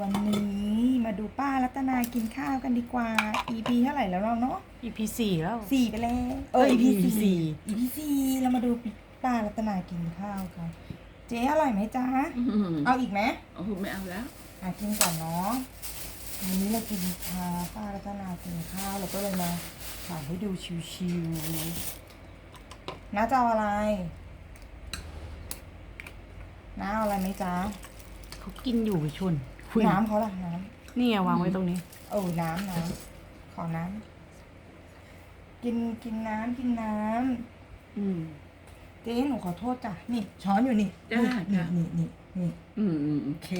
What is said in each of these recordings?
วันนี้มาดูป้ารัตนากินข้าวกันดีกว่า EP เท่าไหร่แล้วเราเนาะ EP สี่แล้ว สี่ไปแล้ว เออ EP สี่สี่ EP สี่เรามาดูป้ารัตนากินข้าวกัน เจ๊อร่อยไหมจ๊ะอืมเอาอีกไหมโอ้โหไม่เอาแล้วอะกินก่อนเนาะวันนี้เรากินชาป้ารัตนากินข้าวเราก็เลยมาถ่ายให้ดูชิวๆน้าจะเอาอะไรน้าเอาอะไรไหมจ๊ะเขากินอยู่ชน คุยน้ำเขาล่ะน้ำนี่ไงวางไว้ตรงนี้เออน้ำน้ำขอน้ำกินกินน้ำกินน้อืมำเจ๊หนูขอโทษจ้ะนี่ ช้อนอยู่นี่จ้ะนี่จ้ะ นี่นี่นี่อืมอืมโอเค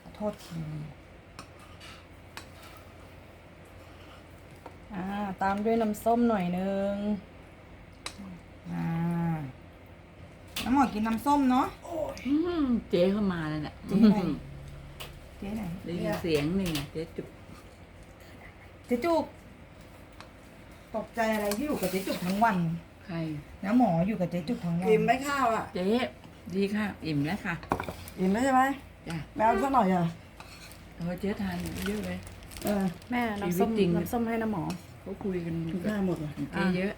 ขอโทษทีอ่า ตามด้วยน้ำส้มหน่อยนึง อ่าน้ำหมอกินน้ำส้มเนาะ อืมเจ๊เข้ามาแล้วเนี่ยเจ๊อะไร อืมเจ๊ไหนได้ยินเสียงนี่ไงเจ๊จุกเจ๊จุกตกใจอะไรที่อยู่กับเจ๊จุกทั้งวันใครน้าหมออยู่กับเจ๊จุกทั้งวันอิ่มไหมข้าวอะเจ๊ดีค่ะอิ่มแล้วค่ะอิ่มไหมใช่ไหมจ้ะแมวสักหน่อยเหรอเออเจ๊ทานเยอะเลยเออแม่น้ำส้มชีวิตจริงน้ำส้มให้น้ำหมอเขาคุยกันกินได้หมดเลยเจ๊เยอะ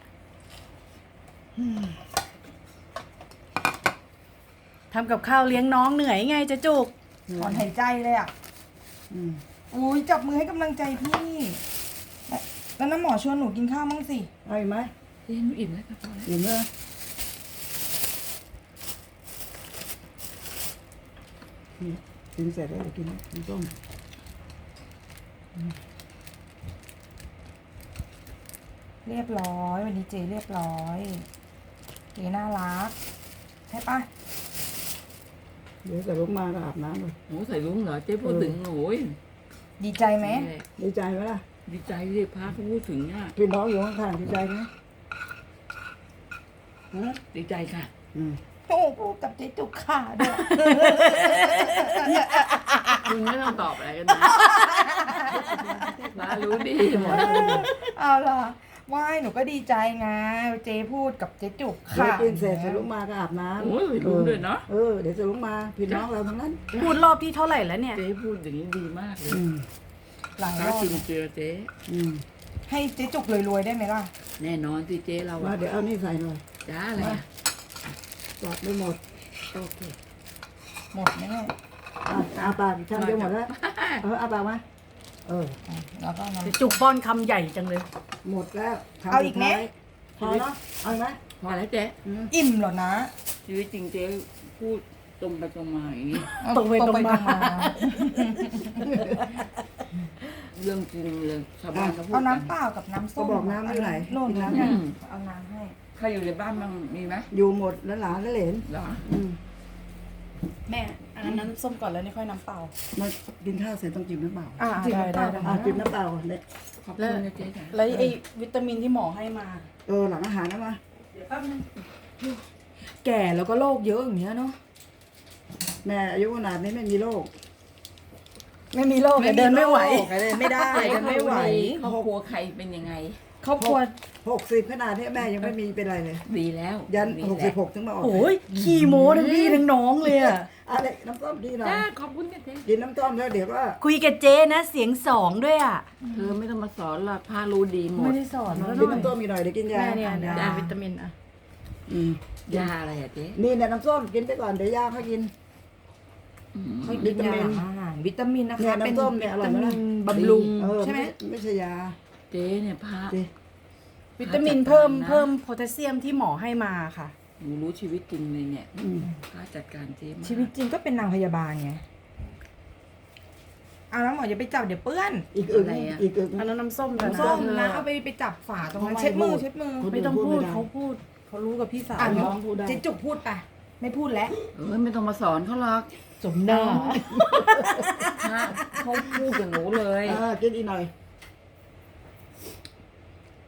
ทำกับข้าวเลี้ยงน้องเหนื่อยไงเจะจุก ถอนหายใจเลยอะอืมอุ้ยจับมือให้กำลังใจพี่แล้วแล้วน้ำหมอชวนหนูกินข้าวมั่งสิเอาอีกไหมเจ๊หนูอิ่มแล้วค่ะพอแล้วอิ่มเลยนี่กินเสร็จแล้วเดี๋ยวกินกินส้มเรียบร้อย วันนี้เจเรียบร้อยเจน่ารัก ใช่ปะ เดี๋ยวแต่ลูกมาก็อาบน้ำเลยหนูใส่ลุงเหรอเจ๊พูดถึงหนูโอ้ยดีใจไหม ดีใจไหมล่ะดีใจที่พาเขาพูดถึงอะพี่น้องอยู่ข้างๆดีใจไหมฮะดีใจค่ะอืมโอ้โหกับเจจุกขาด้วยมึงไม่ต้องตอบอะไรกันนะมารู้ดีหมด เอาล่ะ ว่ายหนูก็ดีใจไงเจพูดกับเจจุกเดี๋ยวค่ะกินเสร็จแต่ลูกมาก็อาบน้ำโอ้ยรู้ด้วยเนาะเออเดี๋ยวจะลูกมาพี่น้องเราทั้งนั้น พูดรอบที่เท่าไหร่แล้วเนี่ย เจ๊พูดอย่างนี้ดีมากเลยอืมหลายรถ้าอบกินเจอเจ๊อืมให้เจจุกรวยๆได้ไหมล่ะ แน่นอนสิเจ๊เราว่าอะเดี๋ยวเอานี่ใส่หน่อยจ้าอะไรอะจอดไม่หมดโอเค หมดไหมเนี่ย อะอาปากทำเดียวหมดแล้ว เอออาปากมา เอออะแล้วก็น้เจะจุกป้อนคำใหญ่จังเลย หมดแล้วคำเอาอีกไหมสุดท้ายพอเนาะเอาอีกไหมพอแล้วเจ๊อืมำอิ่มเหรอนะชีวิตจริงเจ๊พูดตรงไปตรงมาอย่างนี้ เอาตรงไปตรงมา เรื่องจริงเลยชาวบ้านเขาพูดเอากัน้ำเปล่ากับน้ำส้ก็มบอกน้ำไม่ไหลโน่นกิน้น้ำเอาน้ำให้ ใครอยู่ในบ้านบ้างมีไหมอยู่หมดแล้วหลานแล้วเหลนเหรออืมแม่อันนั้นน้ำส้มก่อนแล้วนี่ค่อยน้ำเปล่า มากินข้าวเสร็จต้องจิบน้ำเปล่าอ่าจิบได้น้ำเปได้ล่าได้ อะจิบน้ำเปล่าก่อนเนี่ยขอบคุณนะเจ๊จ้ะแล้วไอ้วิตามินที่หมอให้มา เออหลังอาหารนะมาเดี๋ยวแป๊บนึงแก่แล้วก็โรคเยอะอย่างเงี้ยเนาะแม่อายุขนาดนี้ไม่มีโรค ไม่มีโรคแต่เดินไม่ไหวโรคเดินไม่ได้เดินไม่ไหวครอบครัวใครเป็นยังไงครอบครัวหกสิบขนาดนี้แม่ยังไม่มีเป็นไรเลยดีแล้วยันดีหกแล้สิวบหกถึงมาออกโอ้ยขี่โม้ทั้งพี่ทั้งน้องเลยอะอะไรน้ำต้มดีหน่อยจ้าขอบคุณนะเจ๊กินน้ำต้มแล้วเดี๋ยวก็คุยกับเจ๊นะเสียงสองด้วยอะเธอไม่ต้องมาสอนหรอกพารู้ดีหมไม่ดได้สอนแล้วหกินน่อยน้ำต้มอีกหน่อยเดี๋ยวกินยาแม่เนี่ยจ้ะยาวิตามินอะอืมยาอะไรอะเจ๊นี่เนี่ยน้ำส้มกินไปก่อนเดี๋ยวยาเขากิน อืมค่อยกินยาอาหารวิตามินนะเนี่คะยน้ำเป็นส้มเนี่ยอร่อยไหมล่ะบำรุง เออใช่ไหม ไม่ใช่ยาเจ๊เนี่ยพาสิวิตามินเพิ่มเพิ่มโพแทสเซียมที่หมอให้มาค่ะ หนูรู้ชีวิตจริงเลยเนี่ยอืมพาจัดการเจ๊มากชีวิตจริงก็เป็นนางพยาบาลไงเอาแล้วหมออย่าไปจับเดี๋ยวเปื้อนอีกอึกอีกอึก อันนั้นน้ำส้มแต่น้ำส้มเธอนะเอาไปไปจับฝาตรงนั้นเขาไม่เช็ดมือพูดเช็ดมือคนไม่ต้องพูดพูดไม่ได้เขาพูด เขารู้กับพี่สาวอะน้องพูดได้เจ๊จุกพูดไป ไม่พูดแล้ว เออไม่ต้องมาสอนเขาหรอกสมหน้าพาเขาพูดกับหนูเลยเออกินอีกหน่อย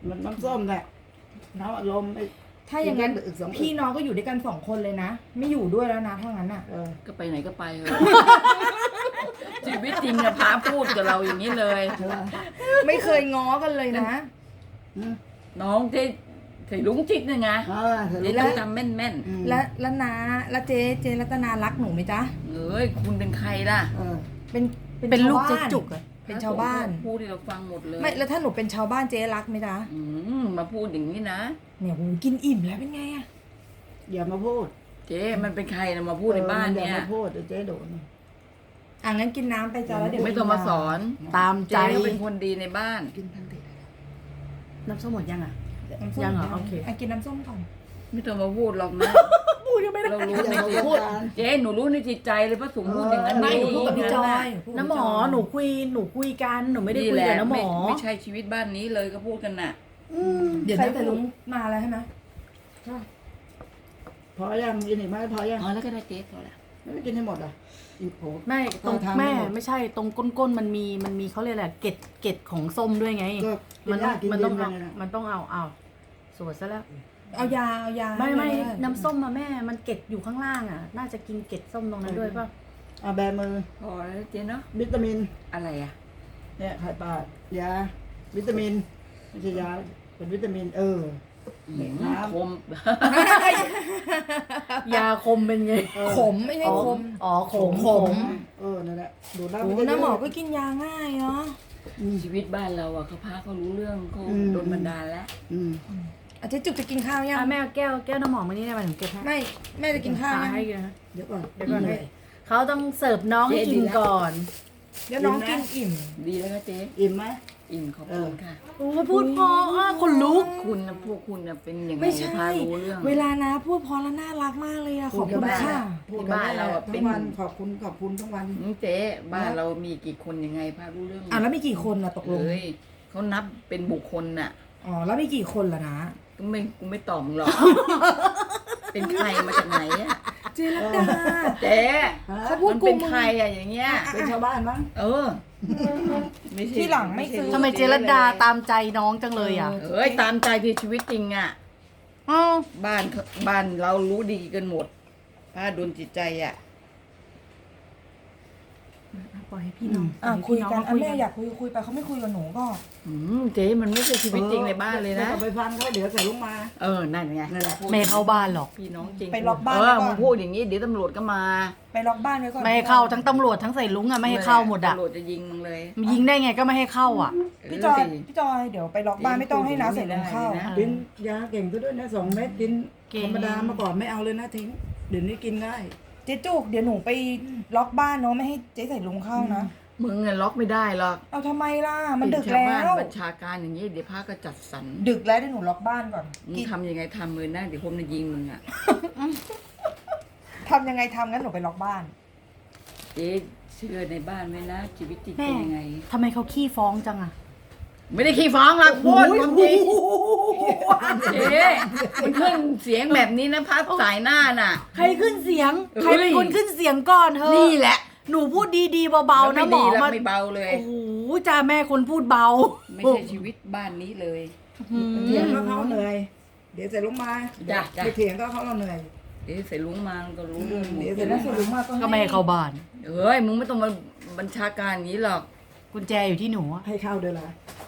มันน้ำส้มแหละน้ำอารมณ์ไอ้ ถ้าอย่างนั้นกินได้อีกสองพี่น้องก็อยู่ด้วยกันสองคนเลยนะ ไม่อยู่ด้วยแล้วนะถ้างั้นอะ เออก็ไปไหนก็ไปเถอะชีวิตจริงอะพาพูดกับเราอย่างนี้เลยใช่ป่ะไม่เคยง้อกันเลยนะ อืมน้องเจ๊ ใส่ลุงจิกเนี่ยไงเออเสร็จเจ๊แล้วต้องจำแม่นอืม และและนาและเจ๊เจ๊รัตนารักหนูไหมจ๊ะ ๆเอ้ยคุณเป็นใครล่ะเออ เป็นเป็นลูกชาเจ๊บ้านจุกอะเป็นชาวบ้าน พูดให้เราฟังหมดเลยไม่แล้วถ้าหนูเป็นชาวบ้านเจ๊รักไหมจ๊ะอืมมาพูดอย่างนี้นะเนี่ยหูกินอิ่มแล้วเป็นไงอะอย่ามาพูดเจ๊มันเป็นใครนะมาพูดในบ้านออเนี่อย ย่ามาพูดเดี๋ยวเจ๊โดน อะงั้นกินน้ำไปจ้ะแล้วเดี๋ยวไม่ต้องมาสอนตามใจเจ๊ก็เป็นคนดีในบ้าน กินทันทีน้ำส้มหมดยังอะ น้ำส้มยังเหรอโอเคอะกินน้ำส้มก่อน ไม่ต้องมาพูดหรอกนะ พูดยังไม่ได้ เรารู้อย่าในมาจิตพูดเจ๊หนูรู้ในจิตใจเลยพระสงฆ์พูดอย่างนั้นไม่หนูพูดกับพี่จอยนี่หพูดกับน้ำหมอพี่จยหนูคุยหนูคุยกันหนูไม่ได้คุยแหละกับน้ำหมอไไม่ใช่ชีวิตบ้านนี้เลยก็พูดกันน่ะ เดี๋ยวใครเจ๊แต่ลุงมาแล้วใช่ไหมพอยังกินอีกไหมพอยังพอแล้วก็ได้เจ๊พอแล้ว ไม่กินให้หมดอะอีกโผไม่ตรงทางแม่ไม่หมดไม่ใช่ตรงก้นๆมันมีมันมีเขาเรียกอะไรเกล็ดเกล็ดของส้มด้วยไงก็กิมันนยาต้องกินมันเย็ต้อนงไปเอาเลยนะมันต้องเอาเอาสวดซะแล้ว เอายาเอายาไม่ไม่ให้ด้น้ำส้มมาแม่ มันเกล็ดอยู่ข้างล่างอะ น่าจะกินเกล็ดส้มตรงนั้นด้วยป่ะเอาแบมือพอแล้วเจ๊เนาะวิตามินอะไรอะเนี่ยไข่ปลาดยาวิตามินไม่ใช่ยาเป็นวิตามินเออ เนี่ยน้ำคม ยาคมเป็นไงขมไม่ใช่ขมอ๋อขมขมเออนั่นแหละดูดน้ำโอ้ไปเยะๆน้ำหมอก็กินยาง่ายเนาะอืมชีวิตบ้านเราอะเขาพาเขารู้เรื่องเขาอืมโดนบันดาลแล้วอืมอาเจ๊จุกจะกินข้าวยังอะแม่เอาแก้วแก้วน้ำหอมมานี่ได้ไหมถึงเก็บให้ไม่แม่จะกินข้าวอะยังให้กินนะเดี๋ยวก่อนเดี๋ยวก่อนเหให้อยเขาต้องเสิร์ฟน้องให้กินก่อน เดี๋ยวน้องกินอิ่ม ดีแล้วก็เจ๊อิ่มไหม อิ่มขอบเอคุอณค่ะ โอ้ยพูดพออะคนลุก คุณนะพวกคุณนะเป็นอย่างไงไม่ใช่ พารู้เรื่อง เวลานะพูดพอแล้วน่ารักมากเลยอะขอบคุณค่ะ พูดที่กับบ้านแม่เราอะเป็ทั้นงวันขอบคุณขอบคุณทั้งวันอืมเจ๊บ้านเรามีกี่คนยังไงพารู้เรื่องอะแล้วมีกี่คนล่ะตกลงเอ้ยเขานับเป็นบุคคลน่ะอ๋อแล้วมีกี่คนล่ะนะ ก็ไม่กูไม่ตอบมึงหรอก เป็นใครมาจากไหนอะ เจรัตดา เจ๊เขาพูดมันกูเป็นมึง ใครอะอย่างเงี้ย เป็นชาวบ้านมั้งเออ ไม่ใช่ที่หลังไม่ซื้อ ทำไมเจรดาตามใจน้องจังเลยอะเอ้ยตามใจที่ชีวิตจริงอะ อ้าวบ้านเขาบ้านเรารู้ดีกันหมดพาโดนจิตใจอะ ปล่อยให้พี่น้องอะปล่คุยให้กันพี่อะแม่อยากคุยคุยไปเขาไม่คุยกับหนูก็ อืมเจ๊มันไม่ใช่ชีวิตจริงในบ้านเลยนะดี๋วไปฟังเขาเดี๋ยวใส่ลงมา เออ นั่นไงนั่นแหละไม่เข้าบ้านหรอกพี่น้องจริงไปล็อกบ้านเอไว้อก่อนมึงพูดอย่างนี้เดี๋ยวตำรวจก็มา ไปล็อกบ้านไว้ก่อนไม่ให้เข้าทั้งตำรวจทั้งใส่ลุงอะไม่ให้เข้าหมดอะตำรวจจะยิงมึงเลยยิงได้ไงก็ไม่ให้เข้าอะพี่จอยเสิพี่จอยเดี๋ยวไปล็อกบ้านไม่ต้องให้น้าใส่ลงเข้าไม่ได้นะกินยาเก่งซะด้วยนะสองเม็ดกินเก่งธรรมดาเมื่อก่อนไม่เอาเลยนะทิ้งเดี๋ยวนี้กินง่าย เจ๊จุกเดี๋ยวหนูไปล็อกบ้านเนาะไม่ให้เจ๊ใส่ลุงเข้านะ มึงอะล็อกไม่ได้หรอกเอาทำไมล่ะ มันดึกเป็นชาวแล้บ้านวบัญชาการอย่างนี้เดี๋ยวพาก็จัดสรรดึกแล้วเดี๋ยวหนูล็อกบ้านก่อนมึงกินทำยังไงทำมือนะเดี๋ยวผมจะยิงมึงอะทำยังไงทำงั้นหนูไปล็อกบ้านเจ๊เชื่อในบ้านไหมนะชีวิตจริงแม่เป็นยังไง ทำไมเขาขี้ฟ้องจังอะ ไม่ได้ขี้ฟ้องหรอกพูดความจริงเจ๊มันขึ้นเสียงแบบนี้นะพัดสายหน้าน่ะ ใครขึ้นเสียงเอ้ยใครเป็นคนขึ้นเสียงก่อนเธอนี่แหละ หนูพูดดีๆเบาๆแล้นะวหมไม่อดีแล้วมาไม่เบาเลย โอ้โหจ้าแม่คนพูดเบา ไม่ใช่ชีวิตบ้านนี้เลยอืมเถียงก็เขาเหนื่อย เดี๋ยวใส่ลงมาจ้ะจ้ะไปเถียงก็เขาเราเหนื่อยเดี๋ยวใส่ลุงมาก็รู้เรื่องหมดเดี๋ยวเดี๋ยวน้าใส่ลุงมาก็ก็ไม่ให้เข้าบ้านเอ้ยมึงไม่ต้องมาบัญชาการอย่างนี้หรอกกุญแจอยู่ที่หนูอะให้เข้าเดี๋ยวละมั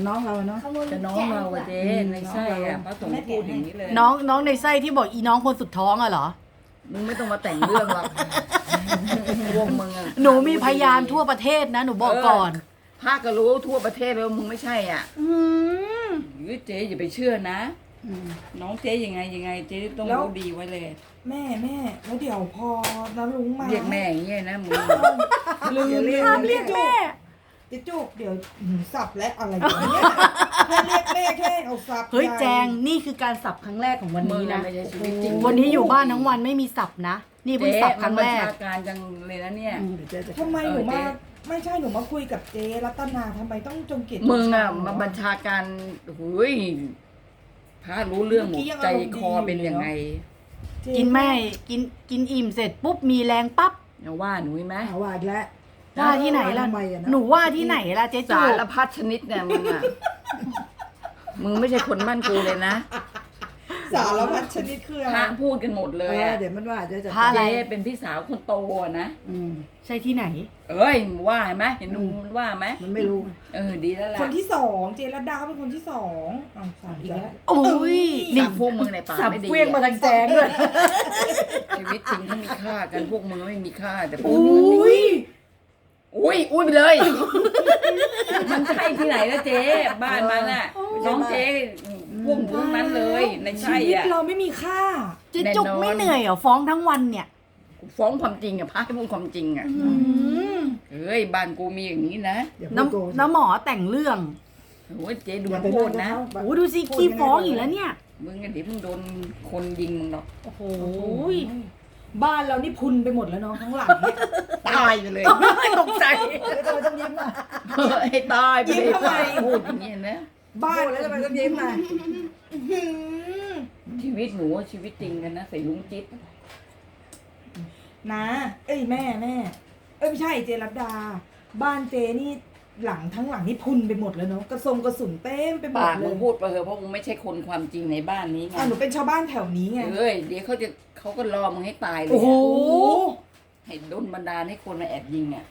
นน้องเราเนาะ แต่น้องเราอะเจ๊ในไส้อะพระสงฆ์พูดอย่างนี้เลยน้องน้องในไส้ที่บอกอีน้องคนสุดท้องอะเหรอ มึงไม่ต้องมาแต่งเรื่องหรอกพวกมึงอะหนูมีพยานทั่วประเทศนะ หนูบอกก่อน ภาคก็รู้ทั่วประเทศแล้วมึงไม่ใช่อะอืมหรือเจ๊อย่าไปเชื่อนะอืมน้องเจ๊ยังไงยังไงเจ๊ต้องรู้ดีไว้เลยแม่แม่แล้วเดี๋ยวพอน้าลุงมาเรียกแม่อย่างเงี้ยนะมึงลืมเรียกลืมเรียกแม่ เจ๊จุกเดี๋ยวหืมสับและอะไรอย่างเงี้ยแค่เรียกแม่แค่เอาสับเฮ้ยใหญ่แจงนี่คือการสับครั้งแรกของวันมึงนี้อะนะไม่ใช่ชีวิตจริงวันนี้อยู่บ้านทั้งวันไม่มีสับนะ นี่เพิ่งเจ๊สับคมัรั้นงบัญแรกชาการจังเลยนะเนี่ยอืมเดี๋ยวเจ๊จะทำไมหนูเออเจ๊มาไม่ใช่หนูมาคุยกับเจ๊รัตนาทำไมต้องจงเกลียดมึงอะจชัมาบัญชาการหุยพระรู้เรื่องหมดใจคอเป็นยังไงเจ๊กินแม่กินกินอิ่มเสร็จปุ๊บมีแรงปั๊บอย่าว่าหนูไหม เอาว่าอีกแล้ว ว่าที่ไหนล่ะทำมอะะหนูว่าที่ไหนล่ะเจ๊จูสารพัดชนิดเนี่ยมึงอะมึงไม่ใช่คนบ้านกูเลยนะสารพัดชนิดคืออะพไรระพูดกันหมดเลยเอออะเดี๋ยวมันว่าเจ๊จะพระ อะไร เจ๊เป็นพี่สาวคนโตอะนะ อืมใช่ที่ไหน เอ้ยว่าไหมเห็นดูมันว่าไหมมันไม่รู้เออดีแล้วล่ะคนที่สองเจรัตดาเขาเป็นคนที่สองอ้าวสามอีกแล้วโอ้ยนี่นี่พวกมึงในป่ากสับไม่ดีเฟี้ยงมาอะทางแจงด้วยชีวิตจริงเขามีค่ากันพวกมึงไม่มีค่าแต่พวโอกมึง้ย อุ้ยอุ้ยไปเลย มันใช่ที่ไหนแล้วเจ๊บ้านมันน่ะน้องเจ๊พุ่งพุ่งนั้นเลยในชีใช่วิตอะ เราไม่มีค่า เจ๊จุกแน่นอน ไม่เหนื่อยเหรอฟ้องทั้งวันเนี่ยฟ้องความจริงอะพาให้พูดความจริงอะอืมเอ้ยบ้านกูมีอย่างนี้นะอย่าพูดโกหกน้ำน้ำหมอแต่งเรื่องโอ้ยเจ๊ดูอย่าไปพูพูดดนะ นะโอ้ดูสิขี้ฟ้องอีกแล้วเนี่ย มึงกันเดี๋ยวมึงโดนคนยิงมึงหรอกโอ้โหบ้านเรานี่พุนไปหมดแล้วเนาะทั้งหลังเนี่ย ตายไปเลยตกใจแล้วทำไมต้องยิ้มล่ะให้ตายไปยิ้มเลยทำไม พูดอย่างนี้นะ บ้านพูดแล้วทำไมต้องยิ้มล่ะหืมชีวิตหนูชีวิตจริงกันนะใส่ลุงจิ๊บนะเอ้ยแม่แม่ เอ้ยไม่ใช่เจรัตดา บ้านเจนี่หลังทั้งหลังนี่พุนไปหมดแล้วเนาะกระทรงกระสุนเต็มไปหมดปากเลมึยงพูดไปเถอะเพราะมึงไม่ใช่คนความจริงในบ้านนี้ไงอะหนูเป็นชาวบ้านแถวนี้ไง เอ้ยเดี๋ยวเขาจะเขาก็รอมึงให้ตายเลยโอ้โหอะ ให้โดนบันดาลให้คนมาแอบยิงอะ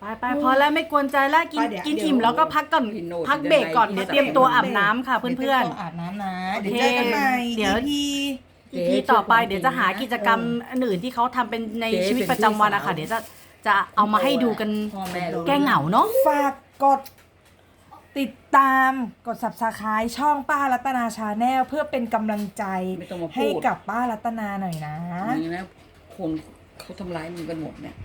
ไปไปพอแล้วไม่กวนใจแล้วกินไปเดี๋ยวกินเดี๋ยวอิ่มแล้วก็พักก่อนพี่โน้ตพักเบรกก่อนเดี๋เดี๋ยยววเตรียมตัวอาบน้ำค่ะดี๋ยวเพื่อนต้งอาบน้ำนะ โอเดี๋ยวเคเจอกันใหม่เดี๋ยว พีๆ EP ต่อไปเดี๋ยวจะหากิจกรรมอื่นที่เขาทำเป็นในชีวิตประจำวันอะค่ะเดี๋ยวจะจะเอามาให้ดูกันพ่อแม่รู้แก้เหงาเนาะ ฝากกดติดตามกด subscribe ช่องป้ารัตนาชาแนลเพื่อเป็นกำลังใจ ไม่ต้องมาพูด ให้กับป้ารัตนาหน่อยนะ นี่นะคน เขาทำร้ายมึงกันหมดเนี่ย